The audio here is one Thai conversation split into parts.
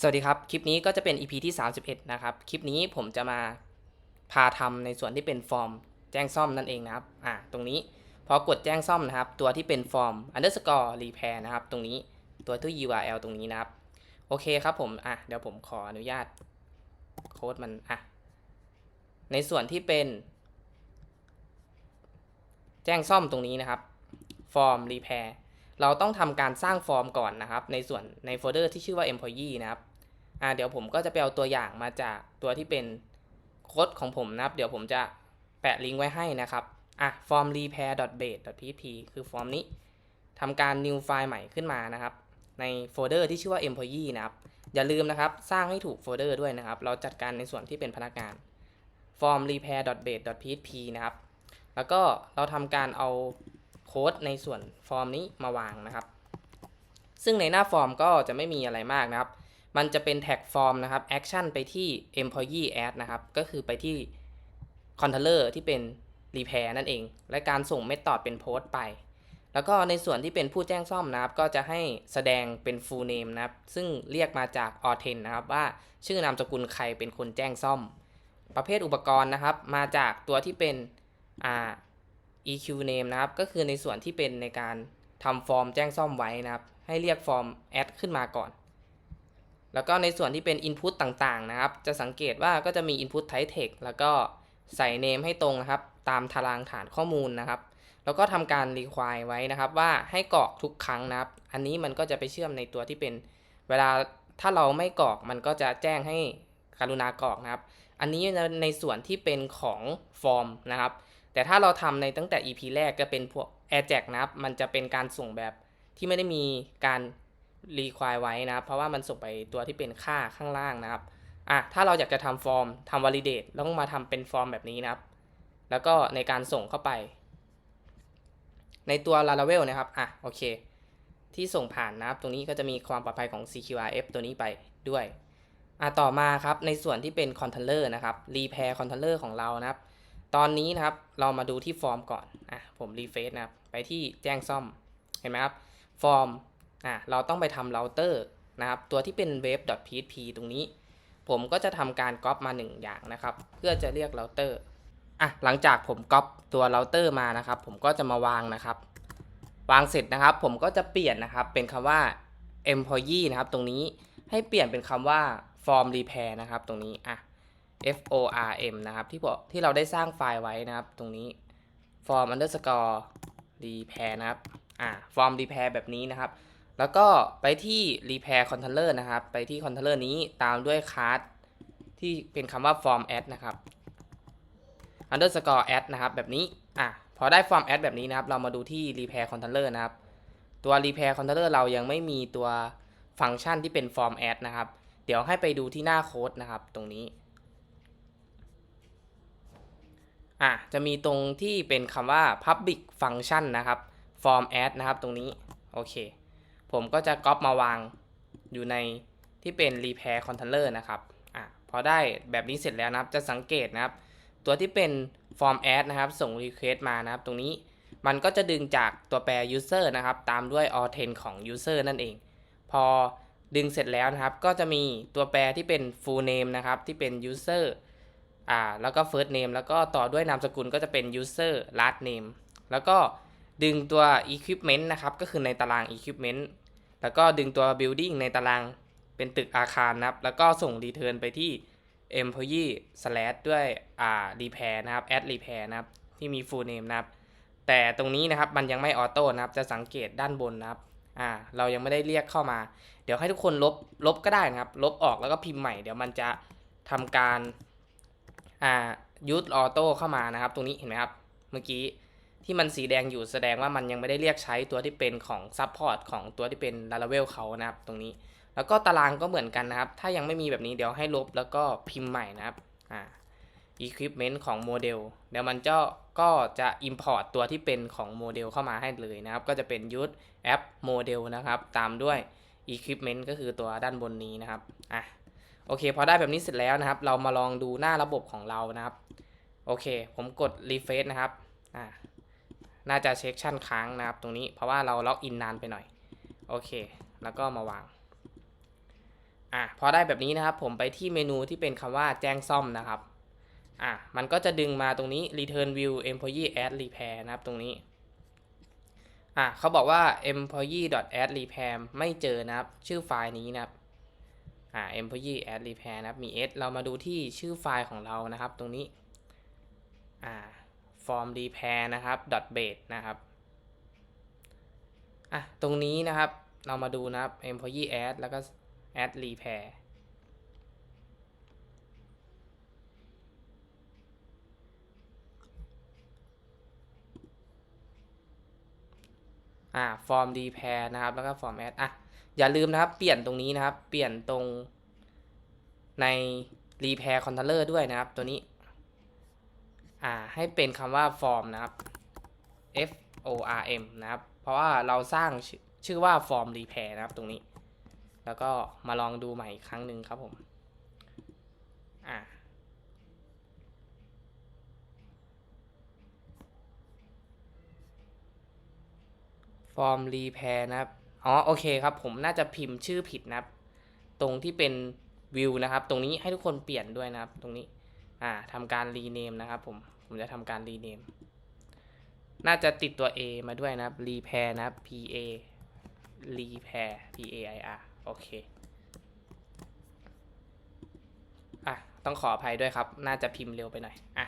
สวัสดีครับ คลิปนี้ก็จะเป็น EP ที่ 31 นะครับ คลิปนี้ผมจะมาพาทำในส่วนที่เป็นฟอร์มแจ้งซ่อมนั่นเองนะครับ อ่า ตรงนี้พอกดแจ้งซ่อมนะครับ ตัวที่เป็นฟอร์ม underscore repair นะครับ ตรงนี้ตัวที่ URL ตรงนี้นะครับ โอเคครับผม อะ เดี๋ยวผมขออนุญาตโค้ดมัน อะ ในส่วนที่เป็น แจ้งซ่อมตรงนี้นะครับ ฟอร์ม repair เราต้องทำการสร้างฟอร์มก่อนนะครับ ในส่วนในโฟลเดอร์ที่ชื่อว่า employee นะครับอ่าเดี๋ยวผมก็จะไปเอาตัวอย่างมาจากตัวที่เป็นโค้ดของผมนะครับ เดี๋ยวผมจะแปะลิงก์ไว้ให้นะครับอะ form repair base php คือฟอร์มนี้ทำการ new ไฟล์ใหม่ขึ้นมานะครับ ในโฟลเดอร์ที่ชื่อว่า employee นะครับ อย่าลืมนะครับ สร้างให้ถูกโฟลเดอร์ด้วยนะครับ เราจัดการในส่วนที่เป็นพนักงาน form repair base php นะครับ แล้วก็เราทำการเอา ค้ดในส่วนฟอร์มนี้มาวางนะครับ ซึ่งในหน้าฟอร์มก็จะไม่มีอะไรมากนะครับ มันจะเป็นแท็กฟอร์มนะครับแอคชั่นไปที่ employee add นะครับ ก็คือไปที่ controller ที่เป็น repair นั่นเอง และการส่งเมธอดเป็นโพสต์ไป แล้วก็ในส่วนที่เป็นผู้แจ้งซ่อมนะครับ ก็จะให้แสดงเป็น full name นะครับ ซึ่งเรียกมาจาก a u t h e n นะครับว่าชื่อนามสกุลใครเป็นคนแจ้งซ่อม ประเภทอุปกรณ์นะครับ มาจากตัวที่เป็นอ่า EQ name นะครับ ก็คือในส่วนที่เป็นในการทำฟอร์มแจ้งซ่อมไว้นะครับ ให้เรียกฟอร์ม add ขึ้นมาก่อน แล้วก็ในส่วนที่เป็น input ต่างๆ นะครับ จะสังเกตว่าก็จะมี input type text แล้วก็ใส่ name ให้ตรงนะครับ ตามตารางฐานข้อมูลนะครับ แล้วก็ทำการ require ไว้นะครับ ว่าให้กรอกทุกครั้งนะครับ อันนี้มันก็จะไปเชื่อมในตัวที่เป็น เวลาถ้าเราไม่กรอกมันก็จะแจ้งให้กรุณากรอกนะครับ อันนี้ในส่วนที่เป็นของฟอร์มนะครับ แต่ถ้าเราทำในตั้งแต่ EP แรกจะเป็นพวก a i r j a c นะครับ มันจะเป็นการส่งแบบที่ไม่ได้มีการ require ไว้นะครับ เพราะว่ามันส่งไปตัวที่เป็นค่าข้างล่างนะครับอะถ้าเราอยากจะทำฟอร์มทำ validate เราต้องมาทำเป็นฟอร์มแบบนี้นะครับ แล้วก็ในการส่งเข้าไป ในตัว Laravel นะครับอะโอเค ที่ส่งผ่านนะครับ ตรงนี้ก็จะมีความปลอดภัยของ CQRF ตัวนี้ไปด้วยอะต่อมาครับในส่วนที่เป็น controller นะครับ repair controller ของเรานะครับ ตอนนี้นะครับเรามาดูที่ฟอร์มก่อนอะผมรีเฟซนะครับไปที่แจ้งซ่อมเห็นไหมครับฟอร์มอะเราต้องไปทำเราเตอร์นะครับตัวที่เป็น web.php ตรงนี้ ผมก็จะทำการก๊อปมา 1 อย่างนะครับ เพื่อจะเรียกเราเตอร์อะหลังจากผมก๊อปตัวเราเตอร์มานะครับ ผมก็จะมาวางนะครับ วางเสร็จนะครับ ผมก็จะเปลี่ยนนะครับเป็นคำว่า employee นะครับ ตรงนี้ให้เปลี่ยนเป็นคำว่า form repair นะครับ ตรงนี้อะ F O R M นะครับที่บอกที่เราได้สร้างไฟล์ไว้นะครับ ตรงนี้ form underscore repair นะครับอ่า form repair แบบนี้นะครับ แล้วก็ไปที่ repair controller นะครับ ไปที่ controller นี้ตามด้วย class ที่เป็นคำว่า form add นะครับ underscore add นะครับ แบบนี้อะพอได้ form add แบบนี้นะครับ เรามาดูที่ repair controller นะครับ ตัว repair controller เรายังไม่มีตัวฟังก์ชันที่เป็น form add นะครับ เดี๋ยวให้ไปดูที่หน้าโค้ดนะครับ ตรงนี้ อะจะมีตรงที่เป็นคำว่า public function นะครับ form add นะครับตรงนี้ โอเค ผมก็จะก๊อปมาวางอยู่ในที่เป็น repair controller นะครับอะพอได้แบบนี้เสร็จแล้วนะครับ จะสังเกตนะครับ ตัวที่เป็น form add นะครับ ส่ง request มานะครับ ตรงนี้มันก็จะดึงจากตัวแปร user นะครับ ตามด้วย a u t e n ของ user นั่นเอง พอดึงเสร็จแล้วนะครับ ก็จะมีตัวแปรที่เป็น full name นะครับ ที่เป็น user อ่าแล้วก็ first name แล้วก็ต่อด้วยนามสกุลก็จะเป็น user last name แล้วก็ดึงตัว equipment นะครับ ก็คือในตาราง equipment แล้วก็ดึงตัว building ในตารางเป็นตึกอาคารนะครับ แล้วก็ส่ง return ไปที่ employee slash ด้วยอ่า repair นะครับ add repair นะครับ ที่มี full name นะครับ แต่ตรงนี้นะครับมันยังไม่ออโต้นะครับ จะสังเกตด้านบนนะครับอ่าเรายังไม่ได้เรียกเข้ามา เดี๋ยวให้ทุกคนลบลบก็ได้นะครับ ลบออกแล้วก็พิมพ์ใหม่ เดี๋ยวมันจะทำการ อ่ายูทออโต้เข้ามานะครับ ตรงนี้เห็นไหมครับ เมื่อกี้ที่มันสีแดงอยู่แสดงว่ามันยังไม่ได้เรียกใช้ตัวที่เป็นของซับพอร์ตของตัวที่เป็น Laravel เขานะครับ ตรงนี้ แล้วก็ตารางก็เหมือนกันนะครับ ถ้ายังไม่มีแบบนี้เดี๋ยวให้ลบแล้วก็พิมพ์ใหม่นะครับอ่า equipment ของโมเดลเดี๋ยวมันจะก็จะ import ตัวที่เป็นของโมเดลเข้ามาให้เลยนะครับ ก็จะเป็น use app model นะครับ ตามด้วย equipment ก็คือตัวด้านบนนี้นะครับอะ โอเค พอได้แบบนี้เสร็จแล้วนะครับ เรามาลองดูหน้าระบบของเรานะครับ โอเค ผมกด refresh นะครับอ่าน่าจะเช็คชั่นค้างนะครับ ตรงนี้เพราะว่าเราล็อกอินนานไปหน่อย โอเค แล้วก็มาวางอะพอได้แบบนี้นะครับ ผมไปที่เมนูที่เป็นคำว่าแจ้งซ่อมนะครับอะมันก็จะดึงมาตรงนี้ return view employee add repair นะครับตรงนี้อะเขาบอกว่า employee add repair ไม่เจอนะครับ ชื่อไฟล์นี้นะครับ อ่า employee add repair นะครับ มี s เรามาดูที่ชื่อไฟล์ของเรานะครับ ตรงนี้ อ่า form repair นะครับ base นะครับ อะ ตรงนี้นะครับ เรามาดูนะครับ employee add แล้วก็ add repair อ่า form repair นะครับ แล้วก็ form add อะ อย่าลืมนะครับ เปลี่ยนตรงนี้นะครับ เปลี่ยนตรงใน repair controller ด้วยนะครับ ตัวนี้ อ่า ให้เป็นคำว่า form นะครับ F O R M นะครับ เพราะว่าเราสร้างชื่อชื่อว่า form repair นะครับตรงนี้ แล้วก็มาลองดูใหม่อีกครั้งหนึ่งครับผม อ่า form repair นะครับ อ๋อโอเคครับ ผมน่าจะพิมพ์ชื่อผิดนะครับ ตรงที่เป็น view นะครับ ตรงนี้ให้ทุกคนเปลี่ยนด้วยนะครับ ตรงนี้ อ่าทำการ rename นะครับ ผม ผมจะทำการ rename น่าจะติดตัว A มาด้วยนะครับ repair นะครับ P A repair P A I R โอเค อะ ต้องขออภัยด้วยครับ น่าจะพิมพ์เร็วไปหน่อย อะ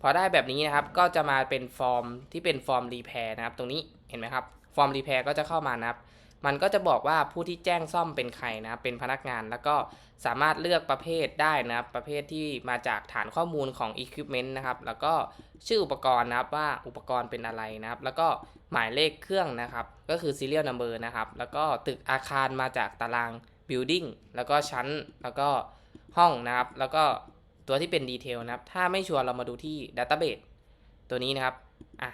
พอได้แบบนี้นะครับ ก็จะมาเป็นฟอร์มที่เป็นฟอร์ม repair นะครับ ตรงนี้ เห็นไหมครับ ฟอร์ม repair ก็จะเข้ามานะครับ มันก็จะบอกว่าผู้ที่แจ้งซ่อมเป็นใครนะ เป็นพนักงานแล้วก็สามารถเลือกประเภทได้นะครับ ประเภทที่มาจากฐานข้อมูลของ equipment นะครับ แล้วก็ชื่ออุปกรณ์นะครับว่าอุปกรณ์เป็นอะไรนะครับ แล้วก็หมายเลขเครื่องนะครับ ก็คือ serial number นะครับ แล้วก็ตึกอาคารมาจากตาราง building แล้วก็ชั้น แล้วก็ห้องนะครับ แล้วก็ตัวที่เป็นดีเทลนะครับ ถ้าไม่ชัวร์เรามาดูที่ database ตัวนี้นะครับ อะ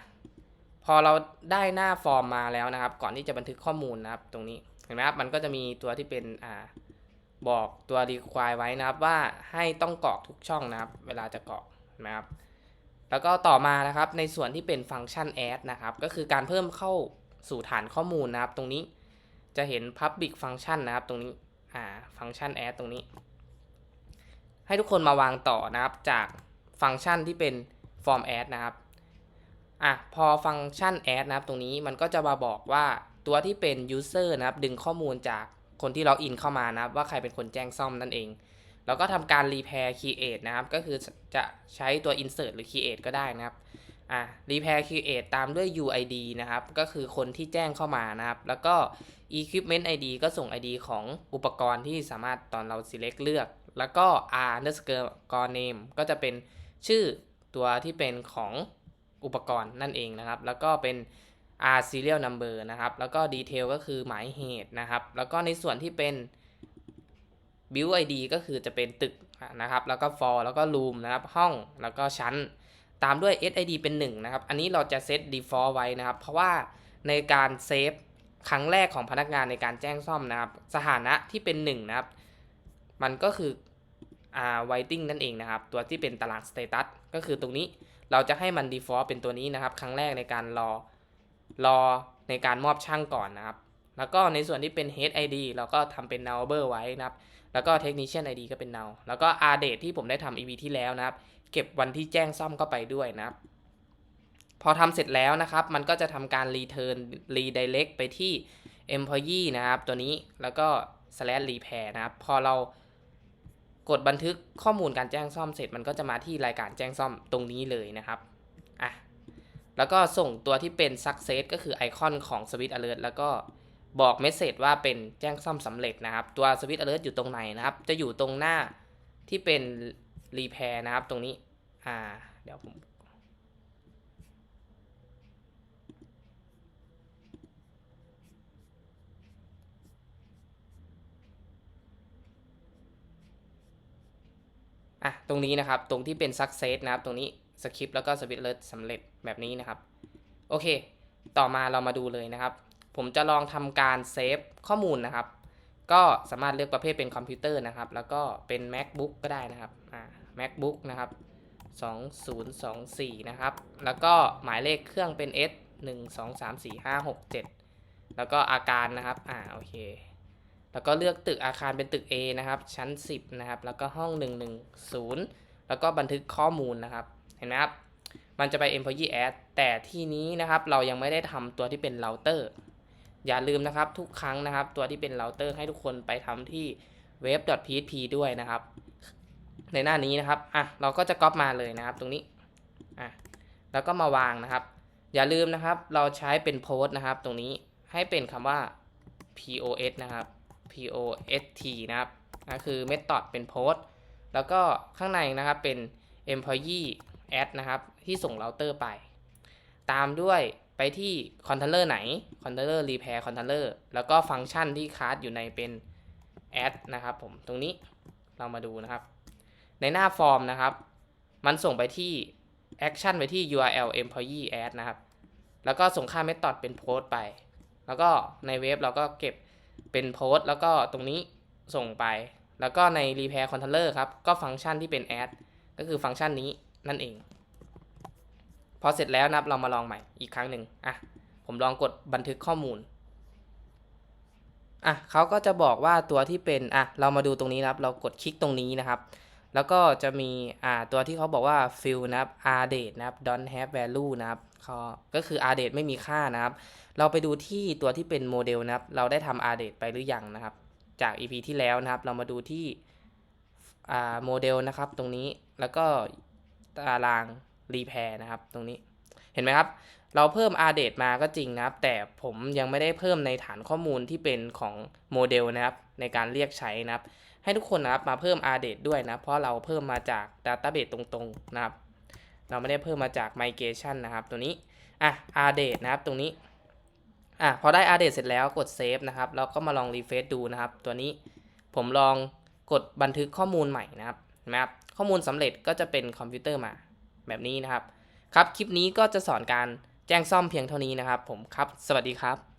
อเราได้หน้าฟอร์มมาแล้วนะครับ ก่อนที่จะบันทึกข้อมูลนะครับ ตรงนี้เห็นไหมครับมันก็จะมีตัวที่เป็นอ่าบอกตัว require ไว้นะครับว่าให้ต้องกรอกทุกช่องนะครับ เวลาจะกรอกนะครับ แล้วก็ต่อมานะครับในส่วนที่เป็นฟังก์ชัน add นะครับ ก็คือการเพิ่มเข้าสู่ฐานข้อมูลนะครับ ตรงนี้จะเห็น public function นะครับ ตรงนี้อ่าฟังก์ชัน add ตรงนี้ ให้ทุกคนมาวางต่อนะครับจากฟังก์ชันที่เป็น form add นะครับ อะพอฟังก์ชัน add นะครับ ตรงนี้มันก็จะมาบอกว่าตัวที่เป็น user นะครับ ดึงข้อมูลจากคนที่ล็อกอินเข้ามานะครับ ว่าใครเป็นคนแจ้งซ่อมนั่นเอง แล้วก็ทำการ repair create นะครับ ก็คือจะใช้ตัว insert หรือ create ก็ได้นะครับอะ repair create ตามด้วย UID นะครับ ก็คือคนที่แจ้งเข้ามานะครับ แล้วก็ equipment ID ก็ส่ง ID ของอุปกรณ์ที่สามารถตอนเรา select เลือก แล้วก็ R underscore name ก็จะเป็นชื่อตัวที่เป็นของ อุปกรณ์นั่นเองนะครับ แล้วก็เป็น R serial number นะครับ แล้วก็ detail ก็คือหมายเหตุนะครับ แล้วก็ในส่วนที่เป็น build ID ก็คือจะเป็นตึกนะครับ แล้วก็ floor แล้วก็ room นะครับ ห้อง แล้วก็ชั้น ตามด้วย SID เป็น1นะครับ อันนี้เราจะเซต default ไว้นะครับ เพราะว่าในการเซฟครั้งแรกของพนักงานในการแจ้งซ่อมนะครับ สถานะที่เป็น1นะครับ มันก็คืออ่า waiting นั่นเองนะครับ ตัวที่เป็นตาราง status ก็คือตรงนี้ เราจะให้มัน default เป็นตัวนี้นะครับ ครั้งแรกในการรอรอในการมอบช่างก่อนนะครับ แล้วก็ในส่วนที่เป็น head ID เราก็ทำเป็น nullable ไว้นะครับ แล้วก็ technician ID ก็เป็น null แล้วก็ r date ที่ผมได้ทำ EP ที่แล้วนะครับ เก็บวันที่แจ้งซ่อมเข้าไปด้วยนะครับ พอทำเสร็จแล้วนะครับ มันก็จะทำการ return redirect ไปที่ employee นะครับ ตัวนี้แล้วก็ slash repair นะครับ พอเรา กดบันทึกข้อมูลการแจ้งซ่อมเสร็จมันก็จะมาที่รายการแจ้งซ่อมตรงนี้เลยนะครับอะแล้วก็ส่งตัวที่เป็น success ก็คือไอคอนของ switch alert แล้วก็บอกเมสเซจว่าเป็นแจ้งซ่อมสำเร็จนะครับ ตัว switch alert อยู่ตรงไหนนะครับ จะอยู่ตรงหน้าที่เป็น repair นะครับตรงนี้อ่าเดี๋ยวผม อะตรงนี้นะครับตรงที่เป็น success นะครับตรงนี้ script แล้วก็ switch alert สำเร็จแบบนี้นะครับ โอเค ต่อมาเรามาดูเลยนะครับ ผมจะลองทำการเซฟข้อมูลนะครับ ก็สามารถเลือกประเภทเป็นคอมพิวเตอร์นะครับ แล้วก็เป็น macbook ก็ได้นะครับอ่า macbook นะครับ2024 นะครับ แล้วก็หมายเลขเครื่องเป็น S 1 2 3 4 5 6 7 แล้วก็อาการนะครับ อ่า โอเค แล้วก็เลือกตึกอาคารเป็นตึก A นะครับ ชั้น 10 นะครับ แล้วก็ห้อง 110 แล้วก็บันทึกข้อมูลนะครับ เห็นไหมครับ มันจะไป employee add แต่ที่นี้นะครับเรายังไม่ได้ทำตัวที่เป็น router อย่าลืมนะครับทุกครั้งนะครับ ตัวที่เป็น router ให้ทุกคนไปทำที่ web.php ด้วยนะครับ ในหน้านี้นะครับ อะ เราก็จะก๊อปมาเลยนะครับ ตรงนี้ อะ แล้วก็มาวางนะครับ อย่าลืมนะครับ เราใช้เป็น post นะครับ ตรงนี้ ให้เป็นคำว่า pos นะครับ post นะครับก็คือ method เป็น post แล้วก็ข้างในนะครับเป็น employee add นะครับที่ส่ง router ไป ตามด้วยไปที่ controller ไหน controller repair controller แล้วก็ฟังก์ชันที่คาสอยู่ในเป็น add นะครับผมตรงนี้เรามาดูนะครับ ในหน้าฟอร์มนะครับ มันส่งไปที่ action ไปที่ url employee add นะครับ แล้วก็ส่งค่า method เป็น post ไป แล้วก็ในเว็บเราก็เก็บ เป็น post แล้วก็ตรงนี้ส่งไป แล้วก็ใน repair controller ครับ ก็ฟังก์ชันที่เป็น add ก็คือฟังก์ชันนี้นั่นเอง พอเสร็จแล้วนะครับเรามาลองใหม่อีกครั้งหนึ่งอะผมลองกดบันทึกข้อมูลอะเขาก็จะบอกว่าตัวที่เป็นอะเรามาดูตรงนี้นะครับ เรากดคลิกตรงนี้นะครับ แล้วก็จะมีอ่าตัวที่เขาบอกว่า fill นะครับ r date นะครับ don't have value นะครับเขาก็คือ r date ไม่มีค่านะครับ เราไปดูที่ตัวที่เป็นโมเดลนะครับ เราได้ทำ r date ไปหรือยังนะครับ จาก EP ที่แล้วนะครับ เรามาดูที่โมเดลนะครับ ตรงนี้แล้วก็ตาราง repair นะครับ ตรงนี้เห็นไหมครับ เราเพิ่ม r date มาก็จริงนะครับ แต่ผมยังไม่ได้เพิ่มในฐานข้อมูลที่เป็นของโมเดลนะครับ ในการเรียกใช้นะครับ ให้ทุกคนนะครับมาเพิ่ม r date ด้วยนะ เพราะเราเพิ่มมาจาก database ตรงๆนะครับ เราไม่ได้เพิ่มมาจาก migration นะครับ ตัวนี้อะ r date นะครับตรงนี้ อะพอได้อัปเดตเสร็จแล้วกดเซฟนะครับแล้วก็มาลองรีเฟซดูนะครับ ตัวนี้ผมลองกดบันทึกข้อมูลใหม่นะครับเห็นไหมครับข้อมูลสำเร็จก็จะเป็นคอมพิวเตอร์มาแบบนี้นะครับ ครับคลิปนี้ก็จะสอนการแจ้งซ่อมเพียงเท่านี้นะครับ ผมครับ สวัสดีครับ